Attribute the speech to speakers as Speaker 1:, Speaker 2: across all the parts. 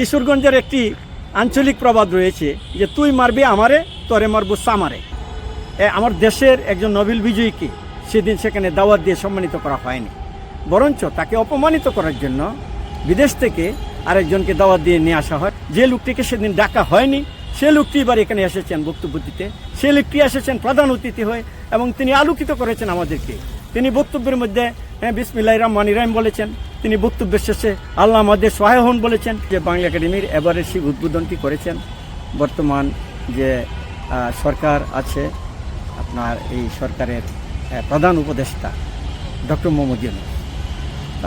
Speaker 1: কিশোরগঞ্জের একটি আঞ্চলিক প্রবাদ রয়েছে যে, তুই মারবি আমারে, তরে মারবো সামারে। আমার দেশের একজন নোবেল বিজয়ীকে সেদিন সেখানে দাওয়াত দিয়ে সম্মানিত করা হয়নি। বরঞ্চ তাকে অপমানিত করার জন্য বিদেশ থেকে আরেকজনকে দাওয়াত দিয়ে নিয়ে আসা হয়। যে লোকটিকে সেদিন ডাকা হয়নি, সে লোকটি এবার এখানে এসেছেন বক্তব্য দিতে। সে লোকটি এসেছেন প্রধান অতিথি হয়ে এবং তিনি আলোকিত করেছেন আমাদেরকে। তিনি বক্তব্যের মধ্যে হ্যাঁ, বিসমিল্লাহ রহমান ইরাম বলেছেন। তিনি বক্তব্যের শেষে আল্লাহ আমাদের সহায় হন বলেছেন যে বাংলা একাডেমির এবারের সেই উদ্বোধনটি করেছেন। বর্তমান যে সরকার আছে আপনার এই সরকারের প্রধান উপদেষ্টা ডক্টর মোহাম্মদ ইউনুস।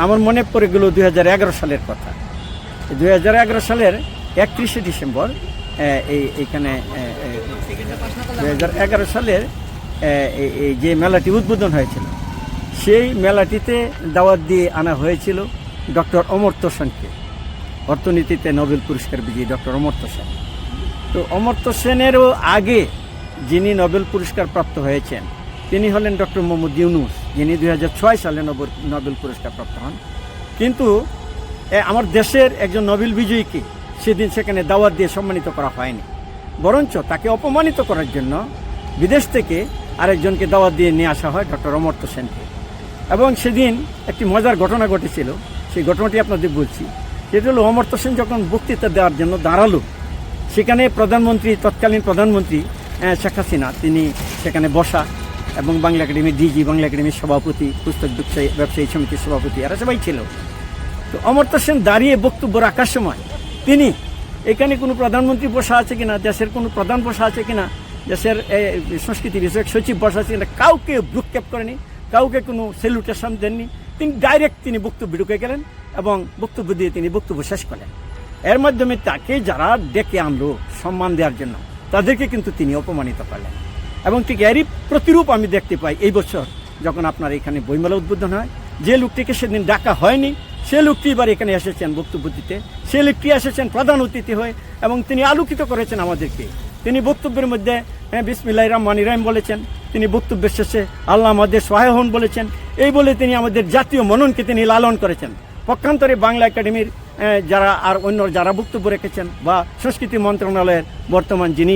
Speaker 1: আমার মনে পড়ে গেল দু হাজার এগারো সালের কথা। দু হাজার এগারো সালের একত্রিশে ডিসেম্বর এই এইখানে দু হাজার এগারো সালের এই যে মেলাটি উদ্বোধন হয়েছিল সেই মেলাটিতে দাওয়াত দিয়ে আনা হয়েছিল ডক্টর অমর্ত্য সেনকে অর্থনীতিতে নোবেল পুরস্কার বিজয়ী ডক্টর অমর্ত্য সেন তো অমর্ত্য সেনেরও আগে যিনি নোবেল পুরস্কার প্রাপ্ত হয়েছেন, তিনি হলেন ডক্টর মোহাম্মদ ইউনুস, যিনি দুই হাজার ছয় সালে নোবেল পুরস্কার প্রাপ্ত হন। কিন্তু আমার দেশের একজন নোবেল বিজয়ীকে সেদিন সেখানে দাওয়াত দিয়ে সম্মানিত করা হয়নি। বরঞ্চ তাকে অপমানিত করার জন্য বিদেশ থেকে আরেকজনকে দাওয়াত দিয়ে নিয়ে আসা হয় ডক্টর অমর্ত্য সেনকে এবং সেদিন একটি মজার ঘটনা ঘটেছিল। সেই ঘটনাটি আপনাদের বলছি। সেটা হলো অমর্ত্য সেন যখন বক্তৃতা দেওয়ার জন্য দাঁড়াল, সেখানে প্রধানমন্ত্রী, তৎকালীন প্রধানমন্ত্রী শেখ হাসিনা, তিনি সেখানে বসা এবং বাংলা একাডেমির ডিজি, বাংলা একাডেমির সভাপতি, পুস্তক ব্যবসায়ী ব্যবসায়ী সমিতির সভাপতি, এরা সবাই ছিল। তো অমর্ত্য সেন দাঁড়িয়ে বক্তব্য রাখার সময় তিনি, এখানে কোনো প্রধানমন্ত্রী বসা আছে কিনা? দেশের কোনো প্রধান বসা আছে কিনা? দেশের সংস্কৃতি বিষয়ক সচিব বসা আছে কিনা? কাউকে ভ্রুক্ষেপ করেনি? কাউকে কোনো সেলুটেশন দেননি। তিনি ডাইরেক্ট তিনি বক্তব্য ঢুকে গেলেন এবং বক্তব্য দিয়ে তিনি বক্তব্য শেষ করেন এর মাধ্যমে তাকে যারা ডেকে আনলো সম্মান দেওয়ার জন্য, তাদেরকে কিন্তু তিনি অপমানিত করলেন। এবং ঠিক এরই প্রতিরূপ আমি দেখতে পাই এই বছর যখন আপনার এখানে বইমেলা উদ্বোধন হয়। যে লোকটিকে সেদিন ডাকা হয়নি, সে লোকটি এবার এখানে এসেছেন বক্তব্য দিতে। সে লোকটি এসেছেন প্রধান অতিথি হয়ে এবং তিনি আলোকিত করেছেন আমাদেরকে। তিনি বক্তব্যের মধ্যে হ্যাঁ বিসমিল্লাহ রহমান ইরাম বলেছেন। তিনি বক্তব্যের শেষে আল্লাহ আমাদের সহায় হন বলেছেন। এই বলে তিনি আমাদের জাতীয় মননকে তিনি লালন করেছেন। পক্ষান্তরে বাংলা একাডেমির যারা আর অন্য যারা বক্তব্য রেখেছেন বা সংস্কৃতি মন্ত্রণালয়ের বর্তমান যিনি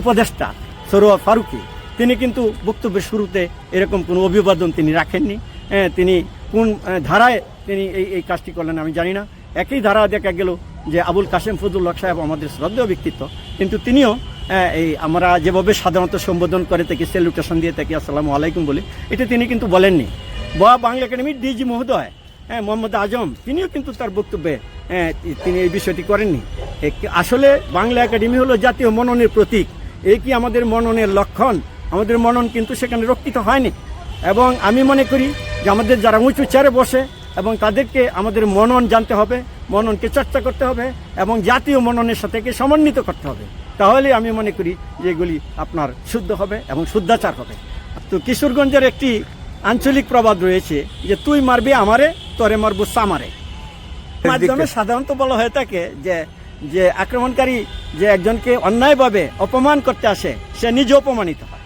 Speaker 1: উপদেষ্টা সরোয়া ফারুকি, তিনি কিন্তু বক্তব্যের শুরুতে এরকম কোনো অভিবাদন তিনি রাখেননি। তিনি কোন ধারায় তিনি এই এই কাজটি করলেন আমি জানি না। একই ধারা দেখা গেল যে আবুল কাশেম ফজলুল হক সাহেব আমাদের শ্রদ্ধেয় ব্যক্তিত্ব, কিন্তু তিনিও এই আমরা যেভাবে সাধারণত সম্বোধন করে থাকি সেলুটেশন দিয়ে থাকি আসসালামু আলাইকুম বলি এটা তিনি কিন্তু বলেননি। বা বাংলা একাডেমির ডিজি মহোদয় হ্যাঁ মোহাম্মদ আজম তিনিও কিন্তু তার বক্তব্যে হ্যাঁ, তিনি এই বিষয়টি করেননি। আসলে বাংলা একাডেমি হলো জাতীয় মননের প্রতীক এই কি আমাদের মননের লক্ষণ? আমাদের মনন কিন্তু সেখানে রক্ষিত হয়নি। এবং আমি মনে করি যে আমাদের যারা উঁচু চেয়ারে বসে এবং তাদেরকে আমাদের মনন জানতে হবে মননকে চর্চা করতে হবে এবং জাতীয় মননের সাথে সমন্বিত করতে হবে। তাহলে আমি মনে করি যে এগুলি আপনার শুদ্ধ হবে এবং শুদ্ধাচার হবে। তো কিশোরগঞ্জের একটি আঞ্চলিক প্রবাদ রয়েছে যে তুই মারবি আমারে তরে মারবো সামারে। মাধ্যমে সাধারণত বলা হয়ে থাকে যে যে আক্রমণকারী যে একজনকে অন্যায়ভাবে অপমান করতে আসে সে নিজে অপমানিত হয়।